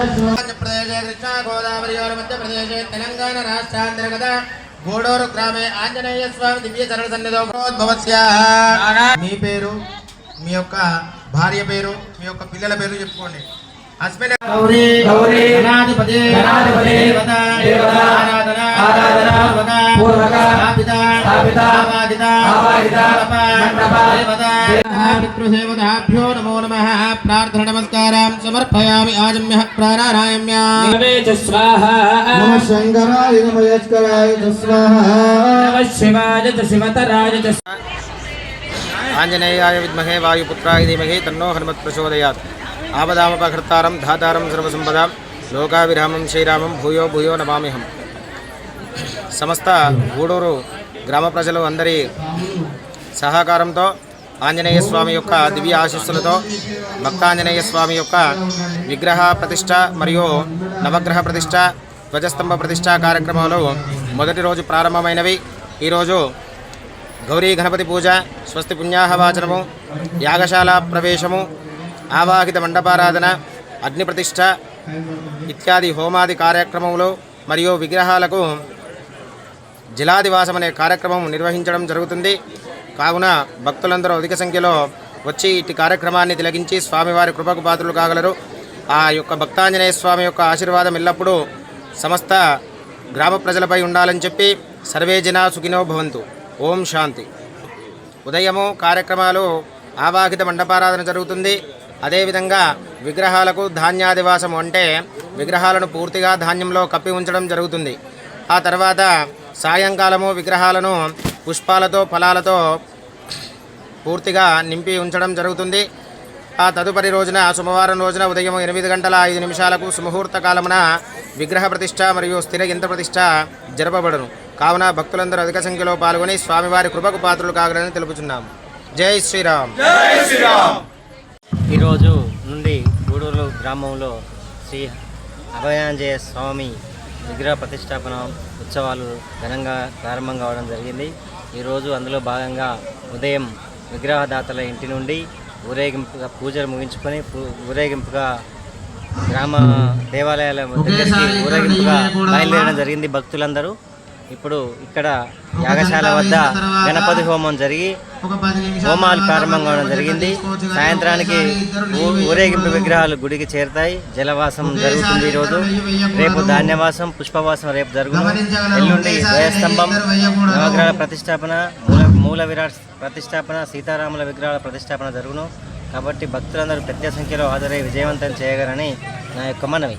ఆంధ్రప్రదేశే కృష్ణా గోదావరి మధ్యప్రదేశే తెలంగాణ రాష్ట్రాంతర్గత గూడూరు గ్రామే ఆంజనేయ స్వామి దివ్య చరణ సన్నిధో భగవత్స్యాః. మీ పేరు మీ యొక్క భార్య పేరు మీ యొక్క పిల్లల పేరు చెప్పుకోండి అస్మిన్ గౌరీ గౌరీ గణాధిపతి గణాధిపతి దేవత దేవత ఆరాధన ఆరాధన పూర్వక పూర్వక స్థాపిత స్థాపిత ఆవాదిత ఆవాదిత మండప మండప దేవత నమః ప్రార్థన నమస్కారం సమర్పయామి ఆజమ్య ప్రాణాయామ్య నమే చ స్వాహా. నమ శంకరాయ నమ యస్కరాయ స్వాహ. నమ శివాయ చ శివతరాయ చ ఆంజనేయాయ విద్మహే వాయుపుత్రాయ ధీమహి తన్నో హనుమత్ ప్రచోదయాత్. ఆపదామపహర్తారం ధాతారం సర్వసంపదాం. లోకావిరామం శ్రీరామం భూయో భూయో నమామిహం సమస్త గూడూరు గ్రామ ప్రజలు అందరి సహకారంతో ఆంజనేయ స్వామి యొక్క దివ్య ఆశీస్సులతో భక్తాంజనేయ స్వామి యొక్క విగ్రహ ప్రతిష్ట మరియు నవగ్రహ ప్రతిష్ట ధ్వజస్తంభ ప్రతిష్ట కార్యక్రమాలు మొదటి రోజు ప్రారంభమైనవి. ఈరోజు గౌరీ గణపతి పూజ స్వస్తి పుణ్యాహవాచనము యాగశాల ప్రవేశము ఆవాహిత మండపారాధన అగ్ని ప్రతిష్ట ఇత్యాది హోమాది కార్యక్రమములు మరియు విగ్రహాలకు జిలాదివాసం అనే కార్యక్రమం నిర్వహించడం జరుగుతుంది. కావున భక్తులందరూ అధిక సంఖ్యలో వచ్చి ఇట్టి కార్యక్రమాన్ని తిలగించి స్వామివారి కృపకు పాత్రలు కాగలరు. ఆ యొక్క భక్తాంజనేయ స్వామి యొక్క ఆశీర్వాదం ఎల్లప్పుడూ సమస్త గ్రామ ప్రజలపై ఉండాలని చెప్పి సర్వే జనా సుఖినో భవంతు. ఓం శాంతి. ఉదయము కార్యక్రమాలు ఆవాహిత మండపారాధన జరుగుతుంది. అదేవిధంగా విగ్రహాలకు ధాన్యాదివాసం అంటే విగ్రహాలను పూర్తిగా ధాన్యంలో కప్పి ఉంచడం జరుగుతుంది. ఆ తర్వాత సాయంకాలము విగ్రహాలను పుష్పాలతో ఫలాలతో పూర్తిగా నింపి ఉంచడం జరుగుతుంది. ఆ తదుపరి రోజున సోమవారం రోజున ఉదయం ఎనిమిది గంటల ఐదు నిమిషాలకు సుముహూర్త కాలమున విగ్రహ ప్రతిష్ట మరియు స్థిర యంత్ర ప్రతిష్ట జరపబడును. కావున భక్తులందరూ అధిక సంఖ్యలో పాల్గొని స్వామివారి కృపకు పాత్రలు కాగలని తెలుపుచున్నాము జై శ్రీరామ్. ఈరోజు నుండి గూడూరు గ్రామంలో శ్రీ అభయాంజనేయ స్వామి విగ్రహ ప్రతిష్టాపన ఉత్సవాలు ఘనంగా ప్రారంభం కావడం జరిగింది. ఈరోజు అందులో భాగంగా ఉదయం విగ్రహదాతల ఇంటి నుండి ఊరేగింపుగా పూజలు ముగించుకొని ఊరేగింపుగా గ్రామ దేవాలయాల దగ్గరికి ఊరేగింపుగా బయలుదేరడం జరిగింది భక్తులందరూ. ఇప్పుడు ఇక్కడ యాగశాల వద్ద గణపతి హోమం జరిగి హోమాలు ప్రారంభం కావడం జరిగింది. సాయంత్రానికి ఊ- ఊరేగింపు విగ్రహాలు గుడికి చేరుతాయి. జలవాసం జరుగుతుంది ఈరోజు. రేపు ధాన్యవాసం పుష్పవాసం రేపు జరుగును. ఎల్లుండి ధ్వజస్తంభం నవగ్రహాల ప్రతిష్టాపన మూల విరాట్ ప్రతిష్టాపన సీతారాముల విగ్రహాల ప్రతిష్టాపన జరుగును. కాబట్టి భక్తులందరూ పెద్ద సంఖ్యలో హాజరై విజయవంతం చేయగలని నా యొక్క మనవి.